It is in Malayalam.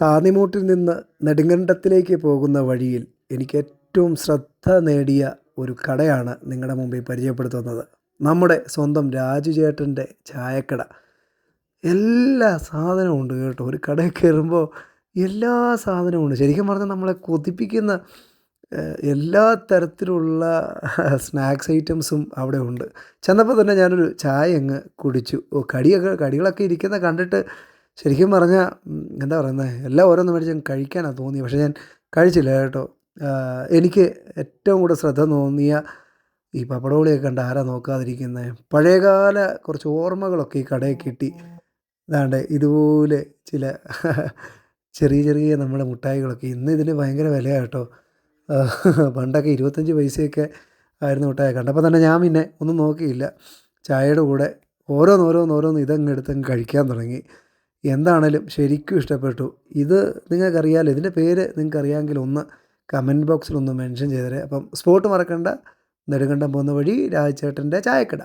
താന്നിമൂട്ടിൽ നിന്ന് നെടുങ്കണ്ടത്തിലേക്ക് പോകുന്ന വഴിയിൽ എനിക്ക് ഏറ്റവും ശ്രദ്ധ നേടിയ ഒരു കടയാണ് നിങ്ങളുടെ മുമ്പിൽ പരിചയപ്പെടുത്തുന്നത്. നമ്മുടെ സ്വന്തം രാജു ചേട്ടന്റെ ചായക്കട. എല്ലാ സാധനവും ഉണ്ട് കേട്ടോ. ഒരു കടയിൽ കയറുമ്പോൾ എല്ലാ സാധനവും ഉണ്ട്. ശരിക്കും പറഞ്ഞാൽ നമ്മളെ കൊതിപ്പിക്കുന്ന എല്ലാ തരത്തിലുള്ള സ്നാക്സ് ഐറ്റംസും അവിടെ ഉണ്ട്. ചെന്നപ്പോൾ തന്നെ ഞാനൊരു ചായ അങ്ങ് കുടിച്ചു. കടിയൊക്കെ കടികളൊക്കെ ഇരിക്കുന്ന കണ്ടിട്ട് ശരിക്കും പറഞ്ഞാൽ എന്താ പറയുന്നത് എല്ലാം ഓരോന്നും മേടിച്ച് ഞാൻ കഴിക്കാനാണ് തോന്നി പക്ഷേ ഞാൻ കഴിച്ചില്ല കേട്ടോ. എനിക്ക് ഏറ്റവും കൂടുതൽ ശ്രദ്ധ തോന്നിയ ഈ പപ്പടോളിയൊക്കെ കണ്ട് ആരാ നോക്കാതിരിക്കുന്നത് പഴയകാല കുറച്ച് ഓർമ്മകളൊക്കെ ഈ കടയിൽ കിട്ടി. ഇതാണ്ട് ഇതുപോലെ ചില ചെറിയ ചെറിയ നമ്മുടെ മുട്ടായികളൊക്കെ. ഇന്ന് ഇതിന് ഭയങ്കര വിലയാണ് കേട്ടോ. പണ്ടൊക്കെ ഇരുപത്തഞ്ച് പൈസയൊക്കെ ആയിരുന്നു മുട്ടായി കണ്ടപ്പോൾ തന്നെ ഞാൻ പിന്നെ ഒന്നും നോക്കിയില്ല. ചായയുടെ കൂടെ ഓരോന്നോരോന്നോരോന്ന് ഓരോന്ന് ഓരോന്ന് ഇതങ്ങ് എടുത്തങ്ങ് കഴിക്കാൻ തുടങ്ങി. എന്താണേലും ശരിക്കും ഇഷ്ടപ്പെട്ടു. ഇത് നിങ്ങൾക്കറിയാമല്ലോ ഇതിന്റെ പേര് നിങ്ങൾക്കറിയാമെങ്കിൽ ഒന്ന് കമന്റ് ബോക്സിൽ ഒന്ന് മെൻഷൻ ചെയ്തേരെ. അപ്പം സ്പോട്ട് മറക്കണ്ട നെടുങ്കണ്ടം പോകുന്ന വഴി രാജചേട്ടന്റെ ചായക്കട.